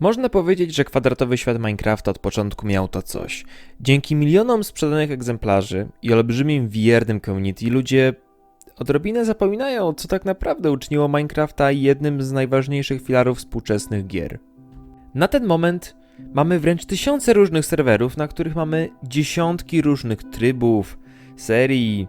Można powiedzieć, że kwadratowy świat Minecrafta od początku miał to coś. Dzięki milionom sprzedanych egzemplarzy i olbrzymim wiernym community ludzie odrobinę zapominają, co tak naprawdę uczyniło Minecrafta jednym z najważniejszych filarów współczesnych gier. Na ten moment mamy wręcz tysiące różnych serwerów, na których mamy dziesiątki różnych trybów, serii,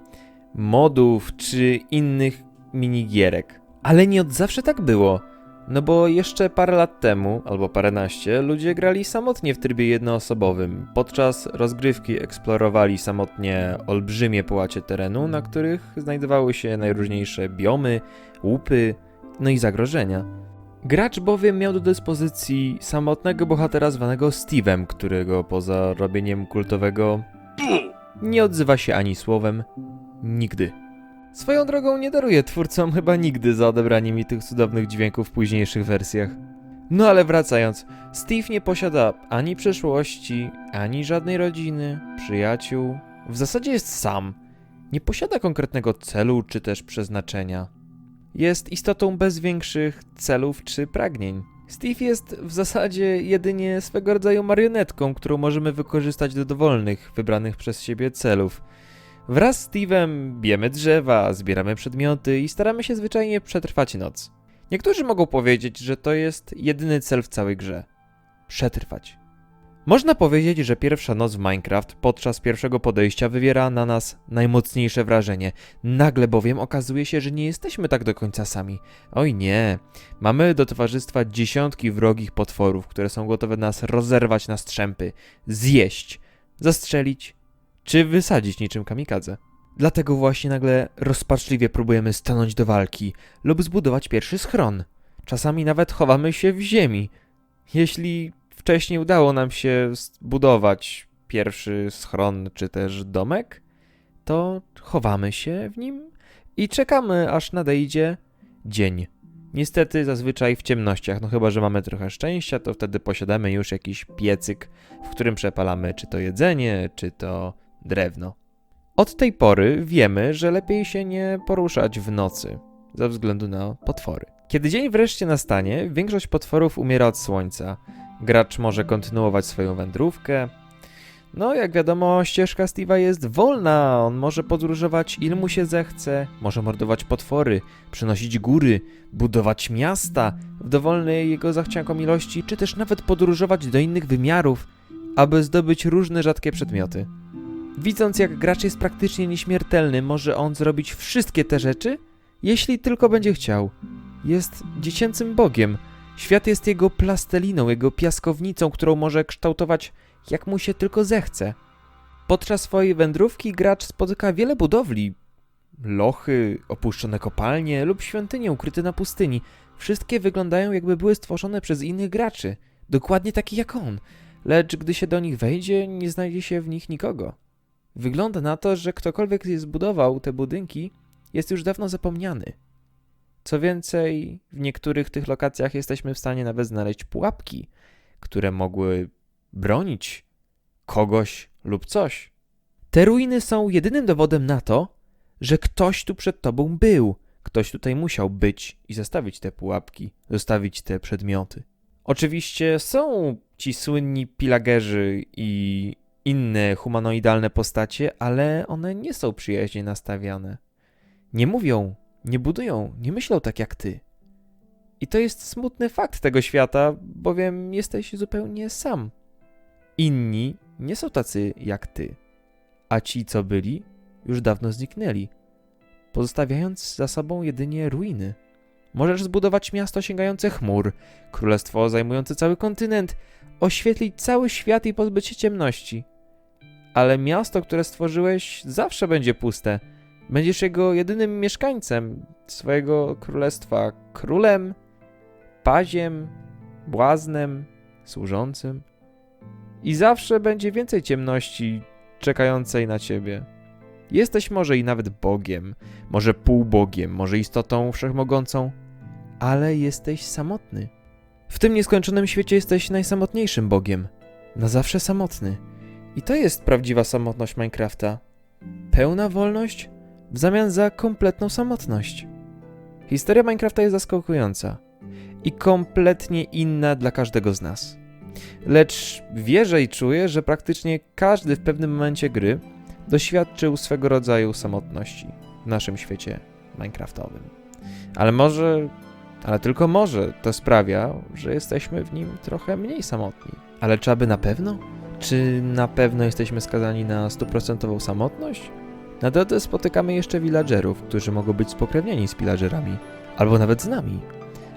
modów czy innych minigierek. Ale nie od zawsze tak było. No bo jeszcze parę lat temu, albo paręnaście, ludzie grali samotnie w trybie jednoosobowym. Podczas rozgrywki eksplorowali samotnie olbrzymie połacie terenu, na których znajdowały się najróżniejsze biomy, łupy, no i zagrożenia. Gracz bowiem miał do dyspozycji samotnego bohatera zwanego Steve'em, którego poza robieniem kultowego nie odzywa się ani słowem, nigdy. Swoją drogą nie daruję twórcom chyba nigdy za odebranie mi tych cudownych dźwięków w późniejszych wersjach. No ale wracając, Steve nie posiada ani przeszłości, ani żadnej rodziny, przyjaciół. W zasadzie jest sam. Nie posiada konkretnego celu czy też przeznaczenia. Jest istotą bez większych celów czy pragnień. Steve jest w zasadzie jedynie swego rodzaju marionetką, którą możemy wykorzystać do dowolnych, wybranych przez siebie celów. Wraz z Steve'em bijemy drzewa, zbieramy przedmioty i staramy się zwyczajnie przetrwać noc. Niektórzy mogą powiedzieć, że to jest jedyny cel w całej grze. Przetrwać. Można powiedzieć, że pierwsza noc w Minecraft podczas pierwszego podejścia wywiera na nas najmocniejsze wrażenie. Nagle bowiem okazuje się, że nie jesteśmy tak do końca sami. Oj nie, mamy do towarzystwa dziesiątki wrogich potworów, które są gotowe nas rozerwać na strzępy, zjeść, zastrzelić czy wysadzić niczym kamikadze. Dlatego właśnie nagle rozpaczliwie próbujemy stanąć do walki lub zbudować pierwszy schron. Czasami nawet chowamy się w ziemi. Jeśli wcześniej udało nam się zbudować pierwszy schron czy też domek, to chowamy się w nim i czekamy aż nadejdzie dzień. Niestety zazwyczaj w ciemnościach, no chyba, że mamy trochę szczęścia, to wtedy posiadamy już jakiś piecyk, w którym przepalamy czy to jedzenie, czy to drewno. Od tej pory wiemy, że lepiej się nie poruszać w nocy, ze względu na potwory. Kiedy dzień wreszcie nastanie, większość potworów umiera od słońca. Gracz może kontynuować swoją wędrówkę. No, jak wiadomo, ścieżka Steve'a jest wolna. On może podróżować ile mu się zechce, może mordować potwory, przynosić góry, budować miasta w dowolnej jego zachciankom ilości, czy też nawet podróżować do innych wymiarów, aby zdobyć różne rzadkie przedmioty. Widząc, jak gracz jest praktycznie nieśmiertelny, może on zrobić wszystkie te rzeczy, jeśli tylko będzie chciał. Jest dziecięcym bogiem. Świat jest jego plastelliną, jego piaskownicą, którą może kształtować jak mu się tylko zechce. Podczas swojej wędrówki gracz spotyka wiele budowli. Lochy, opuszczone kopalnie lub świątynie ukryte na pustyni. Wszystkie wyglądają jakby były stworzone przez innych graczy. Dokładnie takich jak on. Lecz gdy się do nich wejdzie, nie znajdzie się w nich nikogo. Wygląda na to, że ktokolwiek zbudował te budynki, jest już dawno zapomniany. Co więcej, w niektórych tych lokacjach jesteśmy w stanie nawet znaleźć pułapki, które mogły bronić kogoś lub coś. Te ruiny są jedynym dowodem na to, że ktoś tu przed tobą był. Ktoś tutaj musiał być i zostawić te pułapki, zostawić te przedmioty. Oczywiście są ci słynni pilagerzy i inne humanoidalne postacie, ale one nie są przyjaźnie nastawiane. Nie mówią, nie budują, nie myślą tak jak ty. I to jest smutny fakt tego świata, bowiem jesteś zupełnie sam. Inni nie są tacy jak ty, a ci, co byli, już dawno zniknęli, pozostawiając za sobą jedynie ruiny. Możesz zbudować miasto sięgające chmur, królestwo zajmujące cały kontynent, oświetlić cały świat i pozbyć się ciemności. Ale miasto, które stworzyłeś, zawsze będzie puste. Będziesz jego jedynym mieszkańcem swojego królestwa, królem, paziem, błaznem, służącym. I zawsze będzie więcej ciemności czekającej na ciebie. Jesteś może i nawet Bogiem, może półbogiem, może istotą wszechmogącą, ale jesteś samotny. W tym nieskończonym świecie jesteś najsamotniejszym Bogiem. Na zawsze samotny. I to jest prawdziwa samotność Minecrafta. Pełna wolność w zamian za kompletną samotność. Historia Minecrafta jest zaskakująca. i kompletnie inna dla każdego z nas. Lecz wierzę i czuję, że praktycznie każdy w pewnym momencie gry doświadczył swego rodzaju samotności w naszym świecie Minecraftowym. Ale może, ale tylko może to sprawia, że jesteśmy w nim trochę mniej samotni. Ale czy aby na pewno? Czy na pewno jesteśmy skazani na stuprocentową samotność? Na drodze spotykamy jeszcze villagerów, którzy mogą być spokrewnieni z pillagerami, albo nawet z nami.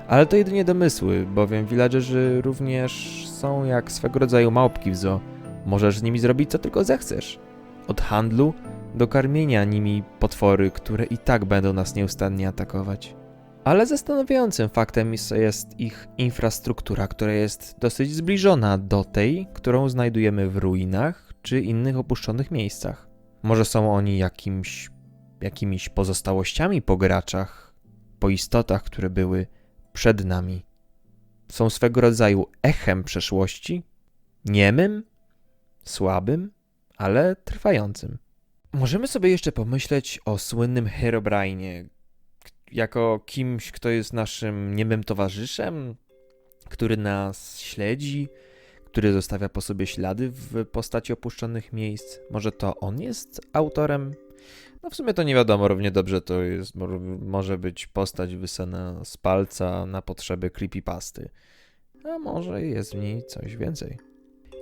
Ale to jedynie domysły, bowiem villagerzy również są jak swego rodzaju małpki w zoo. Możesz z nimi zrobić co tylko zechcesz. Od handlu do karmienia nimi potwory, które i tak będą nas nieustannie atakować. Ale zastanawiającym faktem jest- ich infrastruktura, która jest dosyć zbliżona do tej, którą znajdujemy w ruinach czy innych opuszczonych miejscach. Może są oni jakimś, jakimiś pozostałościami po graczach, po istotach, które były przed nami. Są swego rodzaju echem przeszłości, niemym, słabym, ale trwającym. Możemy sobie jeszcze pomyśleć o słynnym Herobrine'ie, k- jako kimś, kto jest naszym niemym towarzyszem, który nas śledzi, który zostawia po sobie ślady w postaci opuszczonych miejsc. Może to on jest autorem? No w sumie to nie wiadomo, równie dobrze to jest, mo- może być postać wysana z palca na potrzeby creepypasty. A może jest w niej coś więcej.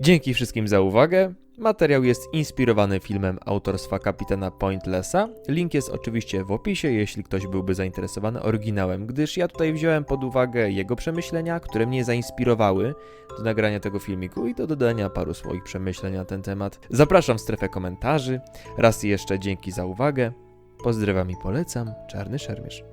Dzięki wszystkim za uwagę. Materiał jest inspirowany filmem autorstwa kapitana Pointlessa. Link jest oczywiście w opisie, jeśli ktoś byłby zainteresowany oryginałem, gdyż ja tutaj wziąłem pod uwagę jego przemyślenia, które mnie zainspirowały do nagrania tego filmiku i do dodania paru swoich przemyśleń na ten temat. Zapraszam w strefę komentarzy. Raz jeszcze dzięki za uwagę. Pozdrawiam i polecam. Czarny Szermierz.